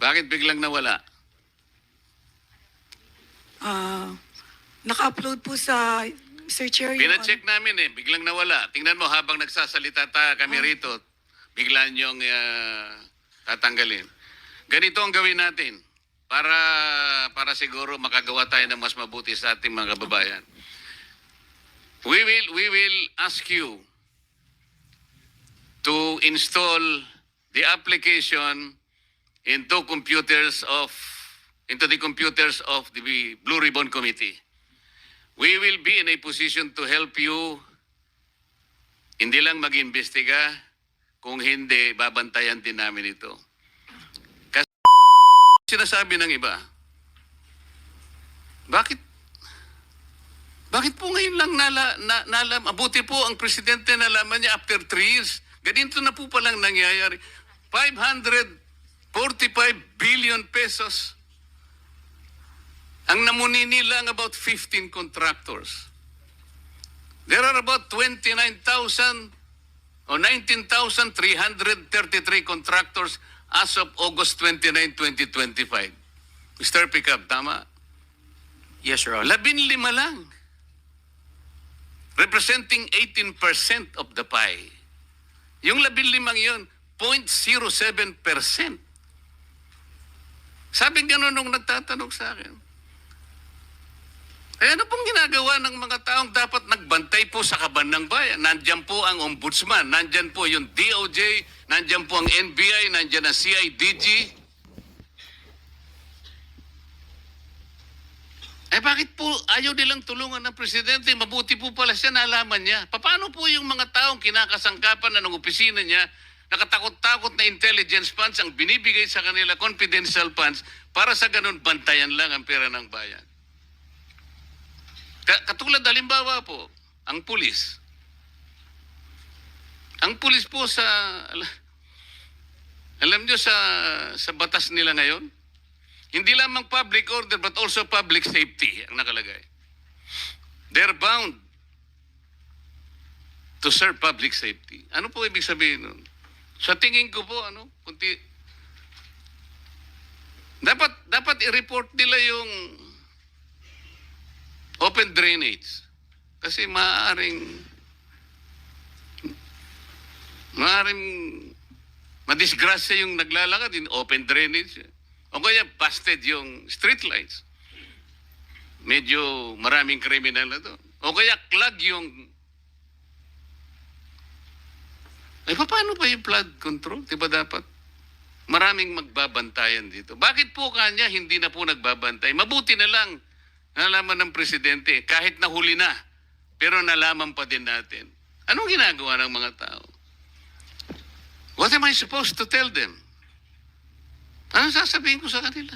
Bakit biglang nawala? Ah, naka-upload po sa Mr. Chair. Your Pina-check namin eh, biglang nawala. Tingnan mo habang nagsasalita ta kami rito, bigla niyong ah, tatanggalin. Ganito ang gawin natin para para siguro makagawa tayo ng mas mabuti sa ating mga kababayan. We will we will ask you to install the application into computers of into the computers of the Blue Ribbon Committee. We will be in a position to help you hindi lang mag-imbestiga, kung hindi, babantayan din namin ito. Kasi sinasabi ng iba, bakit bakit po ngayon lang nala, na, nalam, abuti po ang presidente nalaman niya after three years. Ganito na po palang nangyayari. 545 billion pesos. Ang namunini lang about 15 contractors. There are about 29,000 o 19,333 contractors as of August 29, 2025. Mr. Pickup, tama? Yes, Your Honor. Labin lima lang. Representing 18% of the pie. Yung labin limang yun, 0.07%. Sabi gano'n nung nagtatanong sa akin. Eh ano pong ginagawa ng mga taong dapat nagbantay po sa kaban ng bayan? Nandyan po ang ombudsman, nandyan po yung DOJ, nandyan po ang NBI, nandyan ang CIDG. Eh bakit po ayaw nilang tulungan ng presidente? Mabuti po pala siya nalaman niya. Paano po yung mga taong kinakasangkapan na ng opisina niya, nakatakot-takot na intelligence funds ang binibigay sa kanila, confidential funds, para sa ganun bantayan lang ang pera ng bayan? Ka- Katulad halimbawa po, ang pulis. Ang pulis po sa, al- alam niyo sa, sa batas nila ngayon, hindi lamang public order but also public safety ang nakalagay. They're bound to serve public safety. Ano po ibig sabihin nun? Sa tingin ko po, ano, kunti, dapat, dapat i-report nila yung open drainage. Kasi maaaring, maaaring madisgrasya yung naglalakad in open drainage. O kaya busted yung street lights. Medyo maraming kriminal na to. O kaya clog yung... Eh, paano pa yung flood control? Di ba dapat? Maraming magbabantayan dito. Bakit po kanya hindi na po nagbabantay? Mabuti na lang nalaman ng presidente kahit nahuli na. Pero nalaman pa din natin. Anong ginagawa ng mga tao? What am I supposed to tell them? Ano sasabihin ko sa kanila?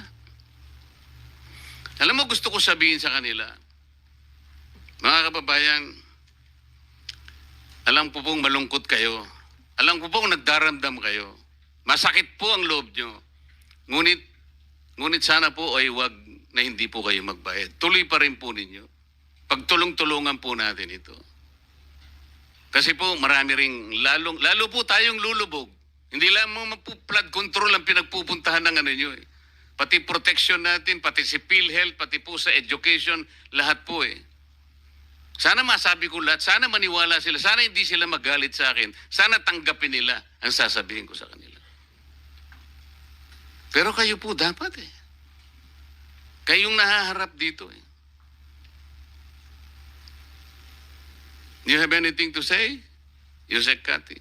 Alam mo, gusto ko sabihin sa kanila, mga kababayan, alam ko pong malungkot kayo. Alam ko pong nagdaramdam kayo. Masakit po ang loob nyo. Ngunit, ngunit sana po ay wag na hindi po kayo magbayad. Tuloy pa rin po ninyo. Pagtulong-tulungan po natin ito. Kasi po marami ring lalong lalo po tayong lulubog. Hindi lamang po flood control ang pinagpupuntahan ng ano nyo eh. Pati protection natin, pati si PhilHealth, pati po sa education, lahat po eh. Sana masabi ko lahat, sana maniwala sila, sana hindi sila magalit sa akin, sana tanggapin nila ang sasabihin ko sa kanila. Pero kayo po dapat eh. Kayong nahaharap dito eh. Do you have anything to say? Yusek Kati.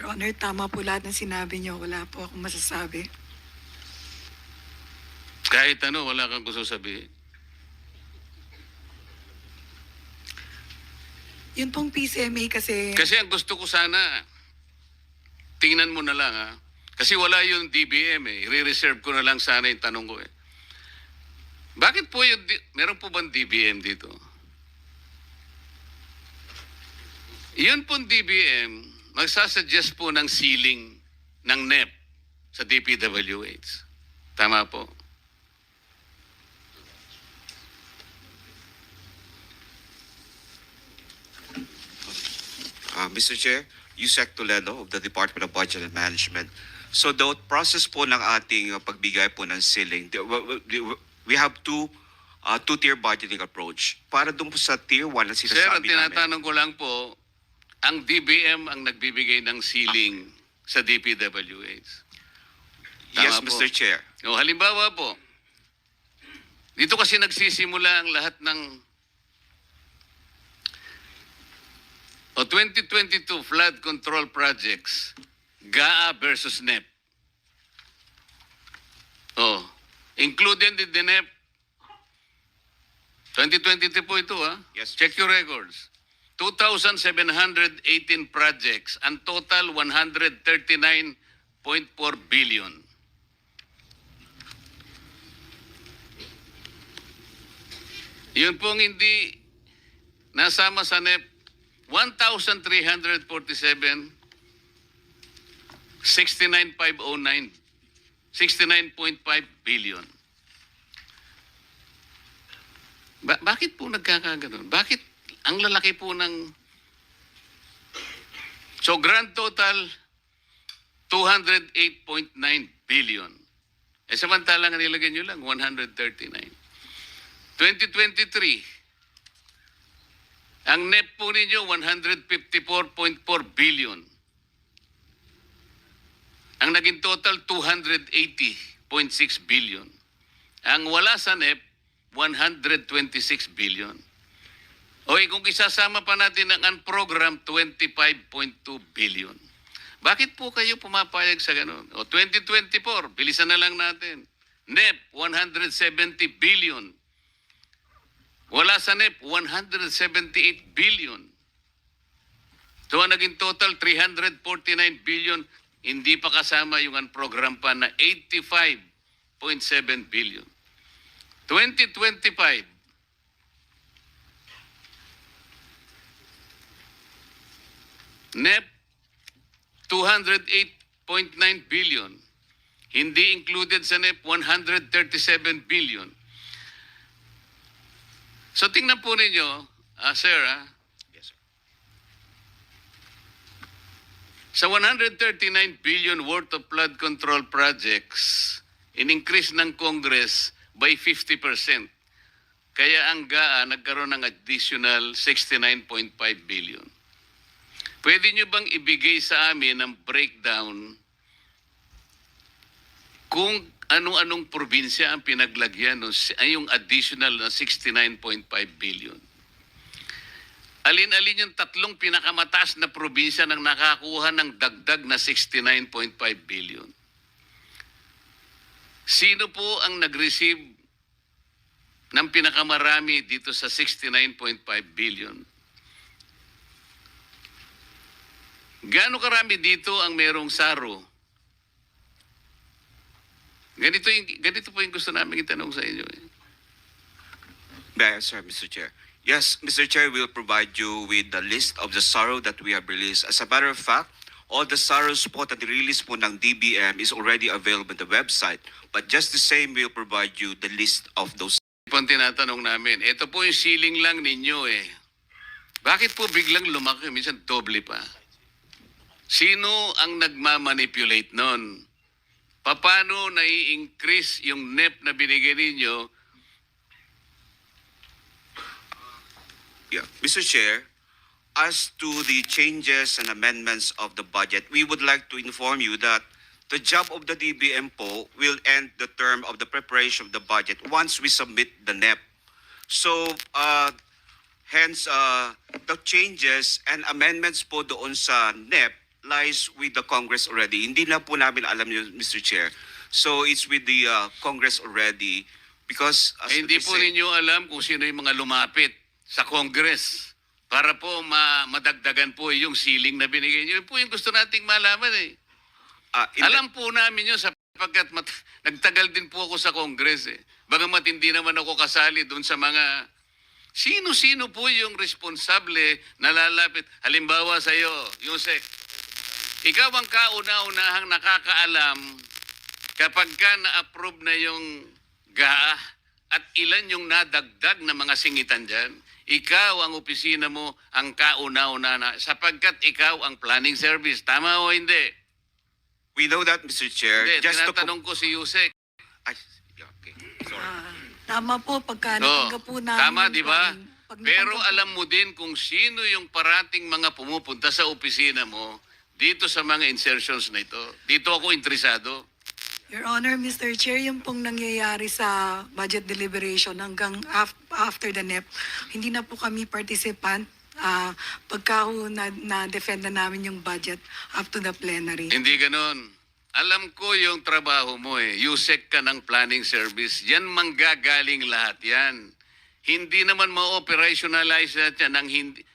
Your Honor, tama po lahat ng sinabi niyo. Wala po akong masasabi. Kahit ano, wala kang gusto sabihin. Yun pong PCMA kasi, Kasi ang gusto ko sana, tingnan mo na lang ha. Kasi wala yung DBM eh. I-reserve ko na lang sana yung tanong ko eh. Bakit po yung, meron po bang DBM dito? Yun pong DBM, magsasuggest po ng ceiling ng NEP sa DPWH. Tama po. Uh, Mr. Chair, Yusek Toledo of the Department of Budget and Management. So the process po ng ating uh, pagbigay po ng ceiling, we have two uh, two-tier budgeting approach. Para doon po sa tier 1 na Sir, ang sinasabi namin. tinatanong ko lang po, ang DBM ang nagbibigay ng ceiling sa DPWH. Yes, Tama po. Mr. Chair. O, halimbawa po, dito kasi nagsisimula ang lahat ng o 2022 flood control projects, GAA versus NEP. Oh, included in the NEP 2023 po ito ah. Yes. Check your records. 2,718 projects and total 139.4 billion. Yun pong hindi nasama sa NEP 1,347 69,509 69.5 billion. Ba- bakit po nagkakaganon? Bakit ang lalaki po ng... So grand total, 208.9 billion. Eh samantalang nilagay nyo lang, 139. 2023, ang NEP po ninyo, 154.4 billion. Ang naging total, 280.6 billion. Ang wala sa NEP, 126 billion. O eh, kung isasama pa natin ang unprogram, 25.2 billion. Bakit po kayo pumapayag sa ganun? O 2024, bilisan na lang natin. NEP, 170 billion. Wala sa NEP, 178 billion. So ang naging total, 349 billion. Hindi pa kasama yung unprogram pa na 85.7 billion. 2025, NEP 208.9 billion. Hindi included sa NEP 137 billion. So tingnan po ninyo, ah, sir, ah, Yes, sir. sa 139 billion worth of flood control projects, in-increase ng Congress by 50%. Kaya ang GAA nagkaroon ng additional 69.5 billion. Pwede nyo bang ibigay sa amin ang breakdown kung ano-anong probinsya ang pinaglagyan ng yung additional na 69.5 billion? Alin-alin yung tatlong pinakamataas na probinsya nang nakakuha ng dagdag na 69.5 billion? Sino po ang nag-receive ng pinakamarami dito sa 69.5 billion? Gaano karami dito ang merong saro? Ganito, yung, ganito po yung gusto namin itanong sa inyo. Eh. I answer, Mr. Chair? Yes, Mr. Chair, we'll provide you with the list of the sorrow that we have released. As a matter of fact, all the sorrows po na release po ng DBM is already available on the website. But just the same, we'll provide you the list of those Po ang tinatanong namin, ito po yung ceiling lang ninyo eh. Bakit po biglang lumaki? Minsan doble pa. Sino ang nagmamanipulate nun? Paano nai-increase yung NEP na binigay ninyo Yeah, Mr. Chair, as to the changes and amendments of the budget, we would like to inform you that the job of the DBM po will end the term of the preparation of the budget once we submit the NEP. So, uh, hence, uh, the changes and amendments po doon sa NEP lies with the Congress already. Hindi na po namin alam yun, Mr. Chair. So, it's with the uh, Congress already because... as Eh, hindi po say- ninyo alam kung sino yung mga lumapit sa Congress para po ma madagdagan po yung ceiling na binigay niyo. Yun po yung gusto nating malaman eh. In the- Alam po namin yun sapagkat mat- nagtagal din po ako sa Congress eh. Bagamat hindi naman ako kasali doon sa mga sino-sino po yung responsable na lalapit. Halimbawa sa iyo, Yusek, ikaw ang kauna-unahang nakakaalam kapag ka na-approve na yung GAA at ilan yung nadagdag na mga singitan dyan, ikaw ang opisina mo ang kauna-una na sapagkat ikaw ang planning service. Tama o hindi? We know that, Mr. Chair. Hindi, Just to tinatanong ko si Yusek. Ay, okay. Sorry. Ah, tama po, pagka natanggap po namin tama, di ba? Pero alam mo din kung sino yung parating mga pumupunta sa opisina mo dito sa mga insertions na ito. Dito ako interesado. Your Honor, Mr. Chair, yung pong nangyayari sa budget deliberation hanggang af- after the NEP, hindi na po kami participant ah, pagka ho na, na-defend na namin yung budget up to the plenary. Hindi ganon. Alam ko yung trabaho mo eh. Yusek ka ng planning service. Yan manggagaling lahat yan. Hindi naman ma-operationalize yan. Ang hindi...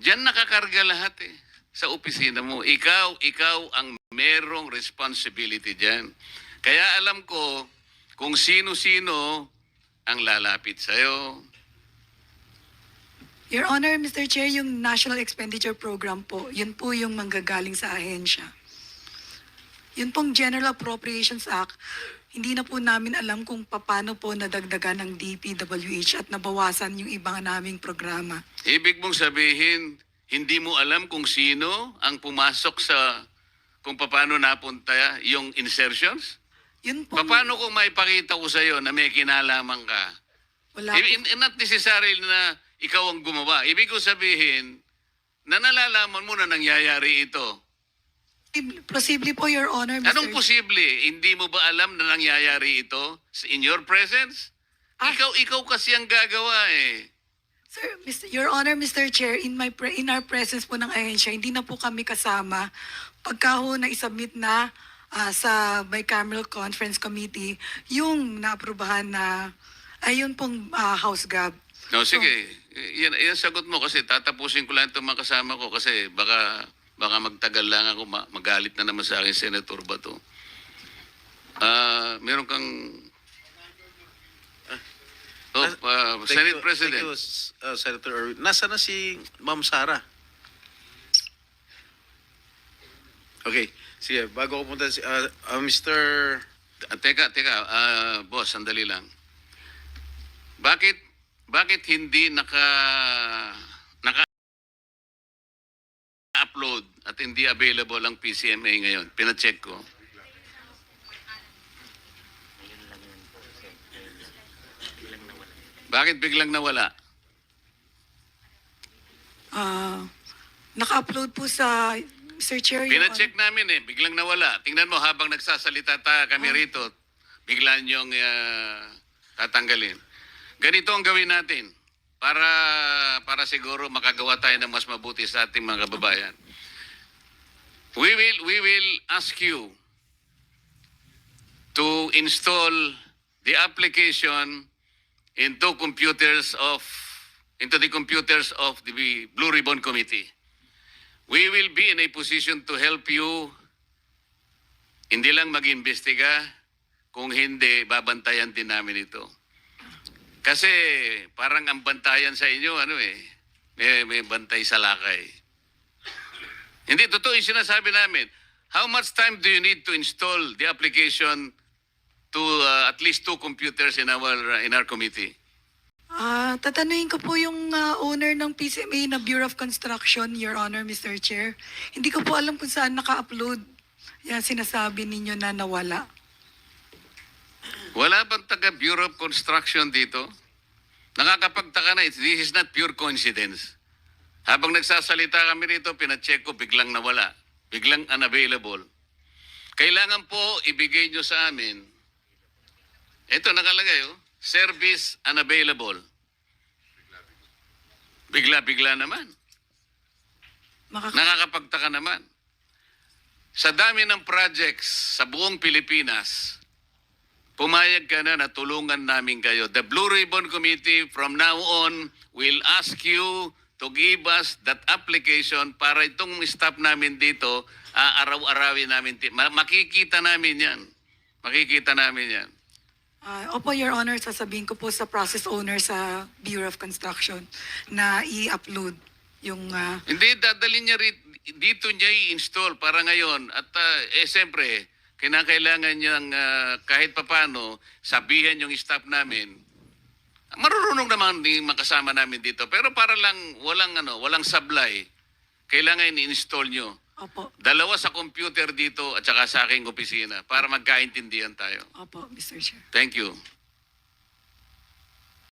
Diyan nakakarga lahat eh. Sa opisina mo. Ikaw, ikaw ang merong responsibility dyan. Kaya alam ko kung sino-sino ang lalapit sa'yo. Your Honor, Mr. Chair, yung National Expenditure Program po, yun po yung manggagaling sa ahensya. Yun pong General Appropriations Act, hindi na po namin alam kung paano po nadagdagan ng DPWH at nabawasan yung ibang naming programa. Ibig mong sabihin, hindi mo alam kung sino ang pumasok sa kung paano napunta yung insertions? Yun po, Paano kung maipakita ko sa iyo na may kinalaman ka? wala I- in- not necessarily na ikaw ang gumawa. Ibig ko sabihin na nalalaman mo na nangyayari ito. Posible po, Your Honor, Mr. Anong posible? Hindi mo ba alam na nangyayari ito in your presence? Ah. Ikaw, ikaw kasi ang gagawa eh. Sir, Mr. Your Honor, Mr. Chair, in my pre- in our presence po ng ahensya, hindi na po kami kasama. Pagka ho na isubmit na ah, sa bicameral conference committee, yung naaprubahan na ayun pong ah, House Gab. No, sige. Yan, yan sagot mo kasi tatapusin ko lang itong mga kasama ko kasi baka baka magtagal lang ako ma- magalit na naman sa akin Senator Bato. Ah, meron kang Oh, ah, Thank Senate you- President. Thank you, uh, Senator Erwin. Nasa na si Ma'am Sara? Okay. Sige, bago ko punta si uh, uh, Mr. Ah, teka, teka, ah, boss, sandali lang. Bakit bakit hindi naka naka upload at hindi available ang PCMA ngayon? Pina-check ko. Bakit biglang nawala? Ah, naka-upload po sa Mr. Chair. Your Pina-check namin eh, biglang nawala. Tingnan mo habang nagsasalita ta kami rito, bigla niyong ah, tatanggalin. Ganito ang gawin natin para para siguro makagawa tayo ng mas mabuti sa ating mga kababayan. We will we will ask you to install the application into computers of into the computers of the Blue Ribbon Committee. We will be in a position to help you hindi lang mag-imbestiga, kung hindi, babantayan din namin ito. Kasi parang ang bantayan sa inyo, ano eh, may, may bantay sa lakay. Hindi, totoo yung sinasabi namin. How much time do you need to install the application to uh, at least two computers in our in our committee? Ah, tatanungin ko po yung ah, owner ng PCMA na Bureau of Construction, Your Honor, Mr. Chair. Hindi ko po alam kung saan naka-upload. Yan sinasabi ninyo na nawala. Wala bang taga Bureau of Construction dito? Nakakapagtaka na, it's- this is not pure coincidence. Habang nagsasalita kami rito, pinacheck ko, biglang nawala. Biglang unavailable. Kailangan po ibigay nyo sa amin. Ito nakalagay, oh. Service unavailable. Bigla-bigla naman. Makaka- Nakakapagtaka naman. Sa dami ng projects sa buong Pilipinas, pumayag ka na na tulungan namin kayo. The Blue Ribbon Committee from now on will ask you to give us that application para itong staff namin dito, ah, araw-arawin namin. Makikita namin yan. Makikita namin yan. Ah, opo, Your Honor, sasabihin ko po sa process owner sa Bureau of Construction na i-upload yung... ah, Hindi, dadalhin niya rin, dito niya i-install para ngayon. At ah, eh, siyempre, kinakailangan niyang ah, kahit papano sabihan yung staff namin. Marurunong naman din makasama namin dito. Pero para lang walang ano, walang sablay, kailangan i-install nyo. Opo. Dalawa sa computer dito at saka sa aking opisina para magkaintindihan tayo. Opo, Mr. Chair. Thank you.